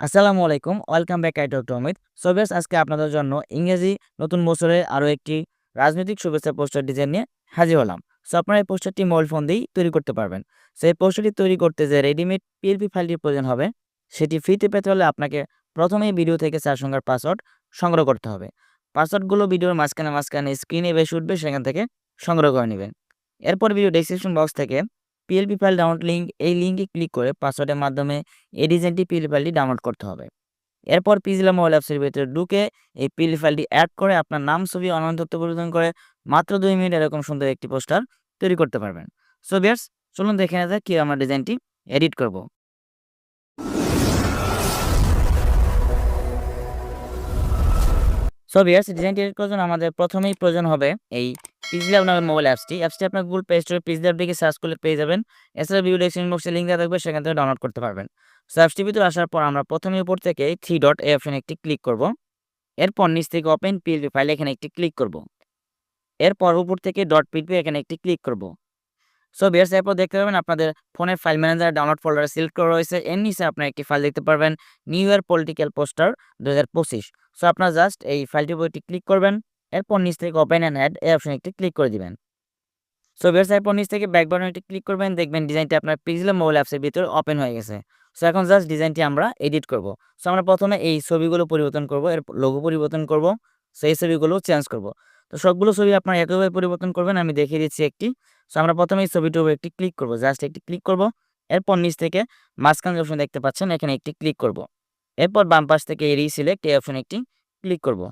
আসসালামু আলাইকুম, welcome back I doctor Amit. So বেশ আজকে আপনাদের জন্য ইংরেজি নতুন বছরের আরও একটি রাজনৈতিক শুভেচ্ছা পোস্টার ডিজাইন নিয়ে হাজির হলাম। সো আপনারা এই পোস্টারটি মোবাইল ফোন দিয়েই তৈরি করতে পারবেন। সেই পোস্টারটি তৈরি করতে যে রেডিমেড পিএলপি ফাইলটির প্রয়োজন হবে, সেটি ফ্রিতে পেতে হলে আপনাকে প্রথমেই ভিডিও থেকে চার সংখ্যার পাসওয়ার্ড সংগ্রহ করতে হবে। পাসওয়ার্ডগুলো ভিডিওর মাঝখানে মাঝখানে স্ক্রিনে বেশি উঠবে, সেখান থেকে সংগ্রহ করে নেবেন। এরপর ভিডিও ডেসক্রিপশন বক্স থেকে পিএলপি ফাইল ডাউনলোড লিঙ্ক এই লিঙ্কে ক্লিক করে পাসওয়ার্ডের মাধ্যমে এই ডিজাইনটি পিএলপি ফাইলটি ডাউনলোড করতে হবে। এরপর পিজিলা মোবাইল অ্যাপসের ভিতরে ঢুকে এই পিএলপি ফাইলটি অ্যাড করে আপনার নাম, ছবি, অনলাইন তথ্য পরিবর্তন করে মাত্র দুই মিনিট এরকম সুন্দর একটি পোস্টার তৈরি করতে পারবেন। সো বিয়ার্স চলুন দেখে নেওয়া যাক কী আমরা ডিজাইনটি এডিট করব। সো বিয়ার্স ডিজাইনটি এডিট করার জন্য আমাদের প্রথমেই প্রয়োজন হবে এই পিজিলাব আপনার মোবাইল অ্যাপসটি অ্যাপসটি আপনার গুগল প্লে স্টোরে পিজিলাব দিকে সার্চ করলে পেয়ে যাবেন। এছাড়া ভিডিও ডেসক্রিপশন বক্সে লিঙ্ক দেওয়া থাকবে, সেখান থেকে ডাউনলোড করতে পারবেন। সো অ্যাপসটি ভিতরে আসার পর আমরা প্রথমে উপর থেকে থ্রি ডট এই অপশনে একটি ক্লিক করব। এরপর নিচ থেকে ওপেন পিএলপি ফাইল এখানে একটি ক্লিক করব। এরপর উপর থেকে ডট পিএলপি এখানে একটি ক্লিক করব। সো বিয়ার্স, এরপর দেখতে পাবেন আপনাদের ফোনের ফাইল ম্যানেজার ডাউনলোড ফোল্ডারে সিলেক্ট করা রয়েছে। এর নিচে আপনার একটি ফাইল দেখতে পারবেন নিউ ইয়ার পলিটিক্যাল পোস্টার দু হাজার পঁচিশ। সো আপনার জাস্ট এই ফাইলটির উপর ক্লিক করবেন। এরপর নিচ থেকে ওপেন অ্যান্ড অ্যাড এই অপশনে একটি ক্লিক করে দিবেন। সো বিয়ার্স এরপর নিচ থেকে ব্যাক বাটনে একটি ক্লিক করবেন, দেখবেন ডিজাইনটি আপনার পিজিলা মোবাইল অ্যাপসের ভিতরে ওপেন হয়ে গেছে। সো এখন জাস্ট ডিজাইনটি আমরা এডিট করব। সো আমরা প্রথমে এই ছবিগুলো পরিবর্তন করব, এর লোগো পরিবর্তন করব সেই ছবিগুলো চেঞ্জ করব। তো সবগুলো ছবি আপনার একইভাবে পরিবর্তন করবেন, আমি দেখিয়ে দিচ্ছি একটি। সো আমরা প্রথমে এই ছবিটির উপর একটি ক্লিক করব জাস্ট একটি ক্লিক করব। এরপর নিচ থেকে মাঝখান অপশন দেখতে পাচ্ছেন, এখানে একটি ক্লিক করব। এরপর বাম পাশ থেকে রিসিলেক্ট এই অপশন একটি ক্লিক করব।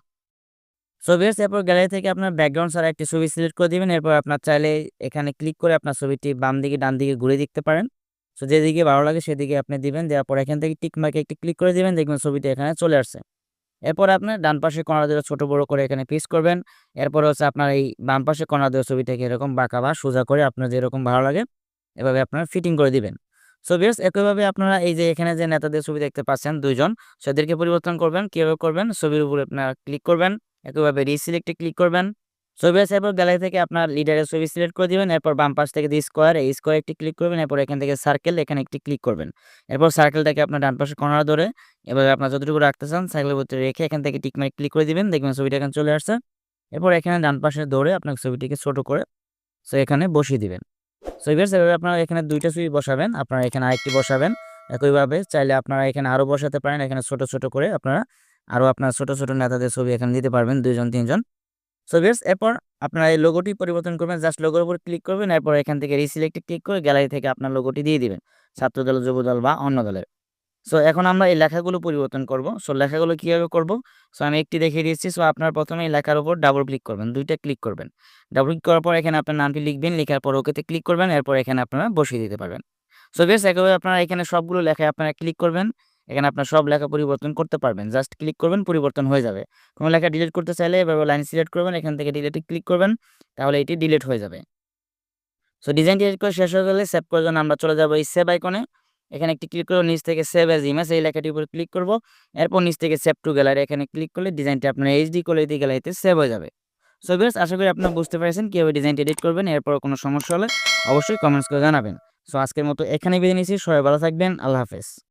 সো এরপর গ্যালারি থেকে আপনার ব্যাকগ্রাউন্ড ছাড়া একটি ছবি সিলেক্ট করে দিবেন। এরপর আপনার চাইলে এখানে ক্লিক করে আপনার ছবিটি বাম দিকে ডান দিকে ঘুরে দেখতে পারেন। সো যেদিকে ভালো লাগে সেদিকে আপনি দিবেন। দেওয়ার পর এখান থেকে টিক মার্কে একটি ক্লিক করে দিবেন। দেখবেন ছবিটি এখানে চলে আসছে। এরপর আপনার ডান পাশে কর্নার দিয়ে ছোট বড় করে এখানে পিস করবেন। এরপর হচ্ছে আপনার এই বাম পাশে কর্নার দিয়ে ছবিটাকে এরকম বাঁকা বা সোজা করে আপনার যেরকম ভালো লাগে, এভাবে আপনারা ফিটিং করে দিবেন। সো ভিউয়ার্স একইভাবে আপনারা এই যে এখানে যে নেতাদের ছবি দেখতে পাচ্ছেন দুইজন, সেদেরকে পরিবর্তন করবেন। কীভাবে করবেন? ছবির উপরে আপনারা ক্লিক করবেন। একইভাবে রিসিলেক্টে ক্লিক করবেন। ছবি আছে এরপর গ্যালারি থেকে আপনার লিডারের ছবি সিলেক্ট করে দিবেন, এরপর বাম পাশ থেকে যে স্কোয়ার এই স্কোয়ার একটি ক্লিক করবেন, এরপর এখান থেকে সার্কেল এখানে একটি ক্লিক করবেন। এরপর সার্কেলটাকে আপনার ডান পাশে কর্নার ধরে এভাবে আপনার যতটুকু রাখতে চান সার্কেলের ভিতরে রেখে এখান থেকে টিক মার্ক ক্লিক করে দিবেন, দেখবেন ছবিটা এখানে চলে আসছে। এরপর এখানে ডান পাশে ধরে আপনার ছবিটিকে ছোট করে সো এখানে বসিয়ে দিবেন। সো এবার সেভাবে আপনারা এখানে দুইটা ছবি বসাবেন, আপনারা এখানে আরেকটি বসাবেন। একইভাবে চাইলে আপনারা এখানে আরও বসাতে পারেন, এখানে ছোট ছোট করে আপনারা আরও আপনার ছোট ছোট নেতাদের ছবি এখানে দিতে পারবেন, দুইজন, তিনজন। সো বেস এরপর আপনারা এই লোগোটি পরিবর্তন করবেন জাস্ট লোগোর উপর ক্লিক করবেন, এরপর এখান থেকে রিসিলেক্টে ক্লিক করে গ্যালারি থেকে আপনার লোগোটি দিয়ে দিবেন ছাত্রদল যুবদল বা অন্য দলের। সো এখন আমরা এই লেখাগুলো পরিবর্তন করব। সো লেখাগুলো কীভাবে করব? সো আমি একটি দেখিয়ে দিচ্ছি। সো আপনার প্রথমে এই লেখার উপর ডাবল ক্লিক করবেন, দুইটা ক্লিক করবেন। ডাবল ক্লিক করার পর এখানে আপনার নামটি লিখবেন, লেখার পর ওকেতে ক্লিক করবেন, এরপর এখানে আপনারা বসিয়ে দিতে পারবেন। সো বেশ একইভাবে আপনারা এখানে সবগুলো লেখায় আপনারা ক্লিক করবেন। এখানে আপনার সব লেখা পরিবর্তন করতে পারবেন। জাস্ট ক্লিক করবেন, পরিবর্তন হয়ে যাবে। কোনো লেখা ডিলিট করতে চাইলে এভাবে লাইন সিলেক্ট করবেন, এখান থেকে ডিলিটে ক্লিক করবেন, তাহলে এটি ডিলিট হয়ে যাবে। সো ডিজাইনটি এডিট করে শেষ হয়ে গেলে সেভ করার জন্য আমরা চলে যাব এই সেভ আইকনে এখানে একটি ক্লিক করব, নিচ থেকে সেভ এজ ইমেজ এই লেখাটির উপর ক্লিক করব। এরপর নিচ থেকে সেভ টু গ্যালারি এখানে ক্লিক করলে ডিজাইনটি আপনার এইচডি কোয়ালিটি গ্যালারিতে সেভ হয়ে যাবে। সো বিয়ার্স আশা করি আপনারা বুঝতে পারছেন কীভাবে ডিজাইনটি এডিট করবেন। এরপর কোনো সমস্যা হলে অবশ্যই কমেন্টস করে জানাবেন। সো আজকের মতো এখানে বেরিয়ে নিয়েছি সবাই ভালো থাকবেন। আল্লাহ হাফেজ।